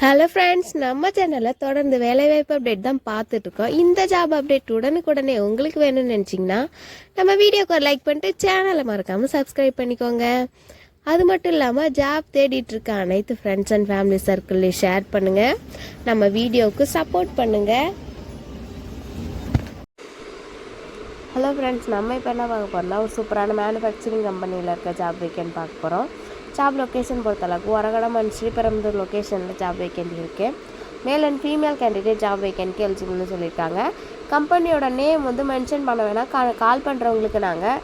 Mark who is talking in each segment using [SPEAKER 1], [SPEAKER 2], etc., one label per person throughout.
[SPEAKER 1] Hello friends நம்ம சேனலில் தொடர்ந்து வேலைவாய்ப்பு அப்டேட் தான் பார்த்துட்ருக்கோம் இந்த ஜாப் அப்டேட் உடனுக்குடனே உங்களுக்கு வேணும்னு நினச்சிங்கன்னா நம்ம வீடியோக்கு ஒரு லைக் பண்ணிட்டு சேனலை மறக்காமல் சப்ஸ்கிரைப் பண்ணிக்கோங்க. அது மட்டும் இல்லாமல் ஜாப் தேடிட்டு இருக்க அனைத்து ஃப்ரெண்ட்ஸ் அண்ட் ஃபேமிலி சர்க்கிள்லையும் ஷேர் பண்ணுங்கள் நம்ம வீடியோவுக்கு சப்போர்ட் பண்ணுங்கள் ஹலோ ஃப்ரெண்ட்ஸ் நம்ம இப்போ என்ன பார்க்க போகிறோம்னா ஒரு சூப்பரான மேனுஃபேக்சரிங் கம்பெனியில் இருக்க ஜாப் வேக்கன்ட் பார்க்க போகிறோம் ஜாப் லொக்கேஷன் பொறுத்தளவுக்கு வரகடம் அண்ட் ஸ்ரீபெரும்புதூர் லொக்கேஷனில் ஜாப் வேக்கன்ட் இருக்குது male and female candidate job வேக்கன்ட்க்கு எலிஜிபிள்னு சொல்லியிருக்காங்க கம்பெனியோட நேம் வந்து மென்ஷன் பண்ண வேணாம். கா கால் பண்ணுறவங்களுக்கு நாங்கள்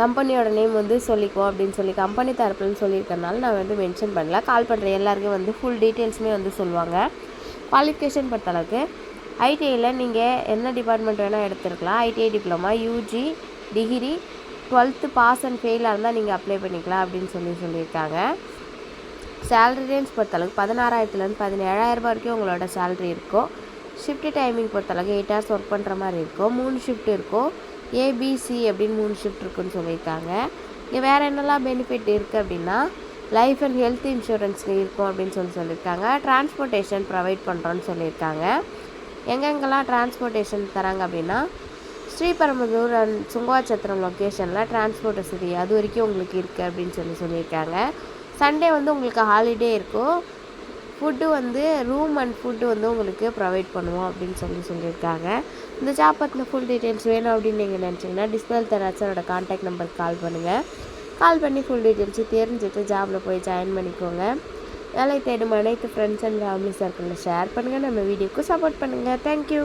[SPEAKER 1] கம்பெனியோட நேம் வந்து சொல்லிக்குவோம் அப்படின்னு சொல்லி கம்பெனி தரப்புலன்னு சொல்லியிருக்கனால நான் வந்து மென்ஷன் பண்ணல. கால் பண்ணுற எல்லாருக்கும் வந்து ஃபுல் டீட்டெயில்ஸுமே வந்து சொல்லுவாங்க. குவாலிஃபிகேஷன் பொறுத்தளவுக்கு ஐடிஐயில் நீங்கள் என்ன டிபார்ட்மெண்ட் வேணால் எடுத்துருக்கலாம். ITI diploma UG degree twelfth pass and ஃபெயிலாக இருந்தால் நீங்கள் அப்ளை பண்ணிக்கலாம் அப்படின்னு சொல்லி சொல்லியிருக்காங்க. சேலரி ரேஞ்ச் பொறுத்தளவுக்கு பதினாறாயிரத்துலேருந்து பதினேழாயிரம் வரைக்கும் உங்களோட சேலரி இருக்கும். ஷிஃப்ட் டைமிங் பொறுத்தளவுக்கு எயிட் ஹவர்ஸ் ஒர்க் பண்ணுற மாதிரி இருக்கும். மூணு ஷிஃப்ட் இருக்கும். ஏபிசி அப்படின்னு மூணு ஷிஃப்ட் இருக்குன்னு சொல்லியிருக்காங்க. இங்கே வேறு என்னெல்லாம் பெனிஃபிட் இருக்குது அப்படின்னா லைஃப் அண்ட் ஹெல்த் இன்சூரன்ஸ் இருக்கும் அப்படின்னு சொல்லி சொல்லியிருக்காங்க. டிரான்ஸ்போர்ட்டேஷன் ப்ரொவைட் பண்ணுறோன்னு சொல்லியிருக்காங்க. எங்கெங்கெல்லாம் டிரான்ஸ்போர்ட்டேஷன் தராங்க அப்படின்னா ஸ்ரீபெரும்புதூர் அண்ட் சுங்குவாச்சத்திரம் லொக்கேஷனில் டிரான்ஸ்போர்ட் வசதி அது வரைக்கும் உங்களுக்கு இருக்குது அப்படின்னு சொல்லி சொல்லியிருக்காங்க. சண்டே வந்து உங்களுக்கு ஹாலிடே இருக்கும். ஃபுட்டு வந்து ரூம் அண்ட் ஃபுட்டு வந்து உங்களுக்கு ப்ரொவைட் பண்ணுவோம் அப்படின்னு சொல்லி சொல்லியிருக்காங்க. இந்த ஜாப் பற்றின ஃபுல் டீட்டெயில்ஸ் வேணும் அப்படின்னு நீங்கள் நினச்சிங்கன்னா டிஸ்பிளே தராசரோட கான்டாக்ட் நம்பருக்கு கால் பண்ணுங்கள் கால் பண்ணி ஃபுல் டீட்டெயில்ஸு தெரிஞ்சுட்டு ஜாபில் போய் ஜாயின் பண்ணிக்கோங்க. வேலை தேடும் அனைத்து ஃப்ரெண்ட்ஸ் அண்ட் ஃபேமிலி சர்க்கிளில் ஷேர் பண்ணுங்கள் நம்ம வீடியோக்கு சப்போர்ட் பண்ணுங்கள் தேங்க்யூ